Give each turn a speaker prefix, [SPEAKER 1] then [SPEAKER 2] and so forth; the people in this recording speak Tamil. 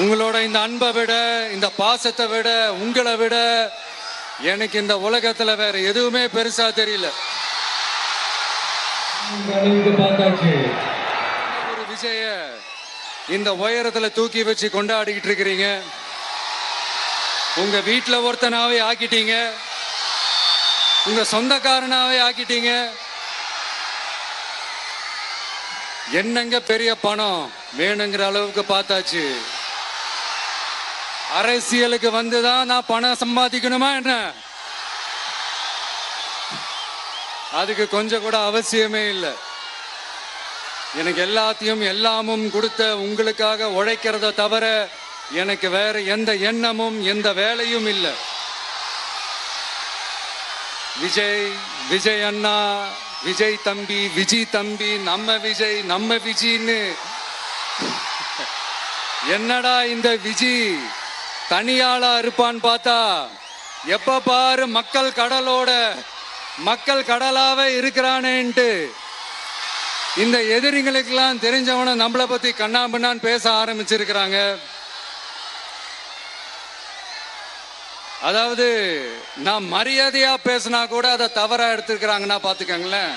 [SPEAKER 1] உங்களோட இந்த அன்பை விட இந்த பாசத்தை விட உங்களை விட எனக்கு இந்த உலகத்துல வேற எதுவுமே பெருசா தெரியல. ஒரு விஜய இந்த உயரத்துல தூக்கி வச்சு கொண்டாடிக்கிட்டு இருக்கிறீங்க. உங்க வீட்டுல ஒருத்தனாவே ஆக்கிட்டீங்க. உங்க சொந்தக்காரனாவே ஆக்கிட்டீங்க. என்னங்க பெரிய பணம் வேணுங்கிற அளவுக்கு பார்த்தாச்சு. அரசியலுக்கு வந்துதான் நான் பணம் சம்பாதிக்கணுமா என்ன? அதுக்கு கொஞ்சம் கூட அவசியமே இல்லை. எனக்கு எல்லாத்தையும் எல்லாமும் கொடுத்த உங்களுக்காக உழைக்கிறத தவிர எனக்கு வேற எந்த எண்ணமும் எந்த வேலையும் இல்லை. விஜய் விஜய் அண்ணா விஜய் தம்பி விஜய் தம்பி நம்ம விஜய் நம்ம விஜின்னு. என்னடா இந்த விஜி? தனியாளா இருப்பான்னு பார்த்தா எப்ப பாரு மக்கள் கடலோட மக்கள் கடலாவே இருக்கிறானேன்ட்டு. இந்த எதிரிங்களுக்கெல்லாம் தெரிஞ்சவன நம்மளை பத்தி கண்ணாபின்னான்னு பேச ஆரம்பிச்சிருக்கிறாங்க. அதாவது நான் மரியாதையா பேசினா கூட அதை தவறா எடுத்துக்கிறாங்கன்னா பாத்துக்கங்களேன்